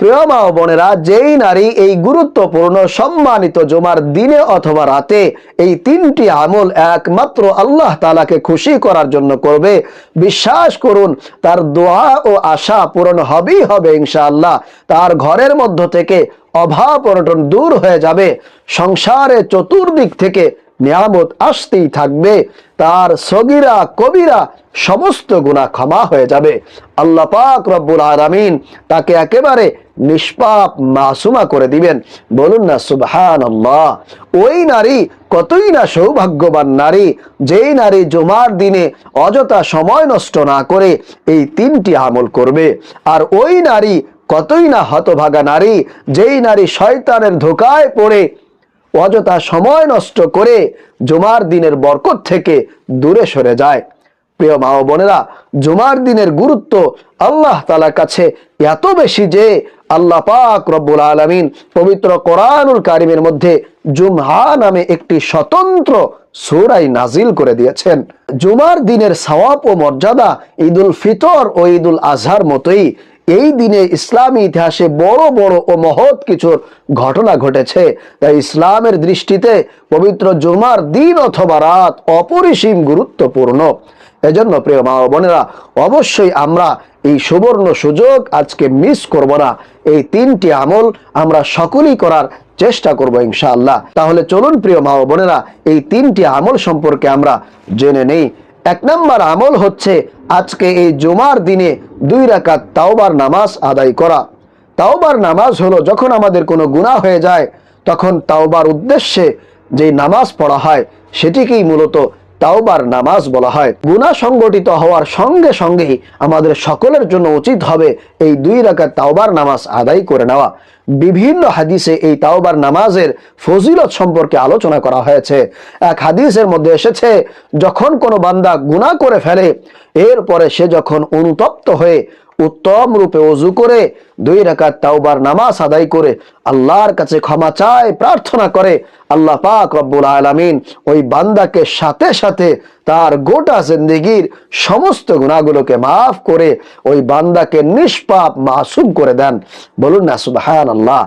প্রিয় মা বোনেরা, যেই নারী এই গুরুত্বপূর্ণ সম্মানিত জুমার দিনে অথবা রাতে এই তিনটি আমল একমাত্র আল্লাহ তালাকে খুশি করার জন্য করবে, বিশ্বাস করুন, তার দোয়া ও আশা পূরণ হবেই হবে ইনশাআল্লাহ। তার ঘরের মধ্য থেকে অভাব অনটন দূর হয়ে যাবে, সংসারে চতুর্দিক থেকে নিয়ামত আসতেই থাকবে, তার সগিরা, কবিরা সমস্ত গুণা ক্ষমা হয়ে যাবে। আল্লাহ পাক রব্বুল আলামিন তাকে একেবারে নিষ্পাপ মাসুমা করে দিবেন। বলুন না সুবহান আল্লাহ ওই নারী কতই না সৌভাগ্যবান নারী, যেই নারী জুমার দিনে অযথা সময় নষ্ট না করে এই তিনটি আমল করবে। আর ওই নারী কতই না হতভাগা নারী, যেই নারী শয়তানের ধোকায় পড়ে, অযথা সময় নষ্ট করে জুমার দিনের বরকত থেকে দূরে সরে যায়। প্রিয় মা ও বোনেরা, জুমার দিনের গুরুত্ব আল্লাহ তালার কাছে এত বেশি যে আল্লাহ পাক রব্বুল আলমিন পবিত্র কোরআনুল কারিমের মধ্যে জুমহা নামে একটি স্বতন্ত্র সুরাই নাজিল করে দিয়েছেন। জুমার দিনের সওয়াব ও মর্যাদা ঈদুল ফিতর ও ঈদুল আজহার মতোই এই দিনে ইসলামী ইতিহাসে বড় বড় ও মহৎ কিছুর ঘটনা ঘটেছে। তাই ইসলামের দৃষ্টিতে পবিত্র জুমার দিন অথবা রাত অপরিসীম গুরুত্বপূর্ণ। এজন্য প্রিয় মা বোনেরা, অবশ্যই আমরা এই সুবর্ণ সুযোগ আজকে মিস করব না। এই তিনটি আমল আমরা সকলেই করার চেষ্টা করব ইনশাআল্লাহ। তাহলে চলুন প্রিয় মা বোনেরা, এই তিনটি আমল সম্পর্কে আমরা জেনে নেই। এক নম্বর আমল হচ্ছে আজকে এই জুমার দিনে দুই রাকাত তাওবার নামাজ আদায় করা। তাওবার নামাজ হলো যখন আমাদের কোনো গুনাহ হয়ে যায়, তখন তাওবার উদ্দেশ্যে যে নামাজ পড়া হয়, সেটিকেই মূলত তাওবার নামাজ বলা হয়। গুনা সংগঠিত হওয়ার সঙ্গে সঙ্গে আমাদের সকলের জন্য উচিত হবে এই দুই রাকাত তাওবার নামাজ আদায় করে নেওয়া। বিভিন্ন হাদিসে এই তাওবার নামাজের ফজিলত সম্পর্কে আলোচনা করা হয়েছে। এক হাদিসের মধ্যে এসেছে, যখন কোনো বান্দা গুনা করে ফেলে, এরপরে সে যখন অনুতপ্ত হয়ে উত্তম রূপে অজু করে, দুই রাকাত তাওবার নামাজ আদায় করে, আল্লাহর কাছে ক্ষমা চায়, প্রার্থনা করে, আল্লাহ পাক রব্বুল আলামিন ওই বান্দাকে সাথে সাথে তার গোটা জিন্দিগির সমস্ত গুণাগুলোকে মাফ করে ওই বান্দাকে নিষ্পাপ, মাসুম করে দেন। বলুন না সুবহান আল্লাহ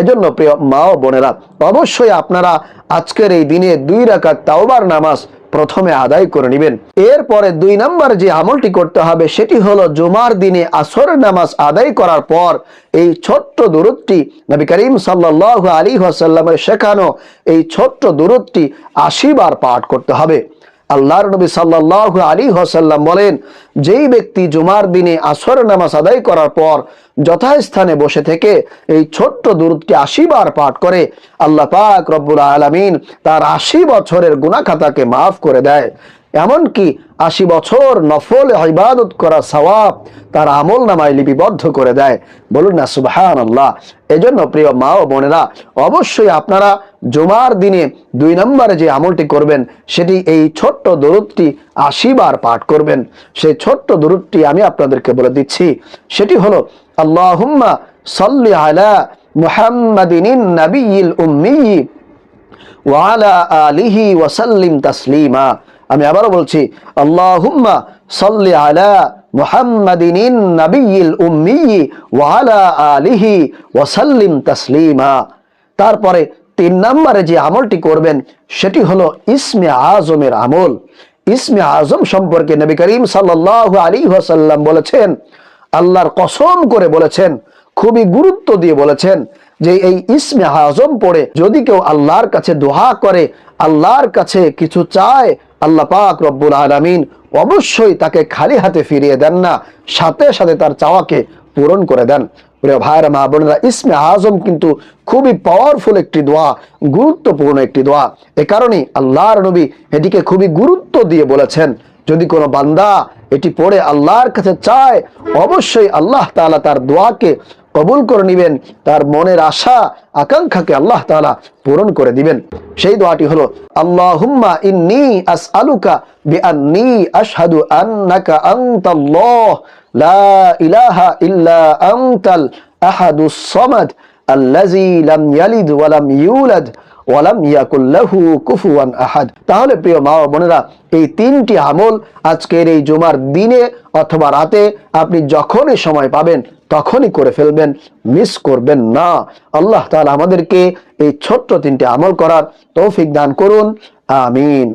এজন্য প্রিয় মা ও বোনেরা, অবশ্যই আপনারা আজকের এই দিনে দুই রাকাত তাওবার নামাজ প্রথমে আদায় করে নেবেন। এরপরে দুই নম্বর যে আমলটি করতে হবে, সেটি হলো জুমার দিনে আসর নামাজ আদায় করার পর এই ছোট্ট দূরত্বটি নবী করিম সাল্লাহ আলী হাসাল্লামের শেখানো এই ছোট্ট দূরত্বটি আশিবার পাঠ করতে হবে। আল্লাহর নবী সাল্লাহ আলী হাসাল্লাম বলেন, যেই ব্যক্তি জুমার দিনে আসর নামাজ আদায় করার পর যথাস্থানে বসে থেকে এই ছোট্ট দূরটি আশি বার পাঠ করে, আল্লাহ পাক রব্বুল আলমিন তার আশি বছরের গুনাখাতাকে মাফ করে দেয়। এমনকি আশি বছর নফল ইবাদত করা সওয়াব তার আমল নামায় লিপিবদ্ধ করে দেয়। বলুন না সুবহান আল্লাহ এজন্য প্রিয় মা ও বোনেরা, অবশ্যই আপনারা জুমার দিনে দুই নম্বরে যে আমলটি করবেন, সেটি এই ছোট্ট দরুদটি আশি বার পাঠ করবেন। সেই ছোট্ট দরুদটি আমি আপনাদেরকে বলে দিচ্ছি। সেটি হলো, আল্লাহুম্মা সাল্লি আলা মুহাম্মাদিন নাবিয়িল উম্মি ওয়ালা আলিহি ওয়াসাল্লিম তাসলিমা। আমি আবারও বলছি, আল্লাহুম্মা সাল্লি আলা মুহাম্মাদিন নাবিয়িল আলিহি ওয়াসাল্লিম তাসলিমা। তারপরে তিন নম্বরে যে আমলটি করবেন, সেটি হলো ইসমে আজমের আমল। ইসমে আজম সম্পর্কে নবী করিম সাল্লাল্লাহু আলাইহি ওয়াসাল্লাম বলেছেন, আল্লাহর কসম করে বলেছেন, খুবই গুরুত্ব দিয়ে বলেছেন যে এই ইসমে আজম পড়ে যদি কেউ আল্লাহর কাছে দোহা করে, আল্লাহর কাছে কিছু চায় আল্লাহ পাক রব্বুল আলামিন অবশ্যই তাকে খালি হাতে ফিরিয়ে দেন না, সাথে সাথে তার চাওয়াকে পূরণ করে দেন। প্রিয় ভাইয়েরা, মা বোনেরা, ইসমে আজম কিন্তু খুবই পাওয়ারফুল একটি দোয়া, গুরুত্বপূর্ণ একটি দোয়া। এ কারণেই আল্লাহর নবী এটিকে খুবই গুরুত্ব দিয়ে বলেছেন। যদি কোনো বান্দা এটি পড়ে আল্লাহর কাছে চায়, অবশ্যই আল্লাহ তাআলা তার দোয়াকে কবুল করে নিবেন, তার মনের আশা, আকাঙ্ক্ষাকে আল্লাহ তালা পূরণ করে দিবেন। সেই দোয়াটি হলো, আল্লাহুম্মা ইন্নী আসআলুকা বিআন্নী আশহাদু আন্নাকা আনতাল্লাহ, লা ইলাহা ইল্লা আনতাল আহাদুস সামাদ আল্লাযী লাম ইয়ালিদ ওয়া লাম ইউলাদ। ওয়ালাম ইয়াকুল্লাহু কুফুয়ান আহাদ। তাহলে প্রিয় মা ও বোনেরা, এই তিনটি আমল আজকের এই জুমার দিনে অথবা রাতে আপনি যখনই সময় পাবেন, তখনই করে ফেলবেন মিস করবেন না। আল্লাহ তাআলা আমাদেরকে এই ছোট্ট তিনটি আমল করার তৌফিক দান করুন। আমিন।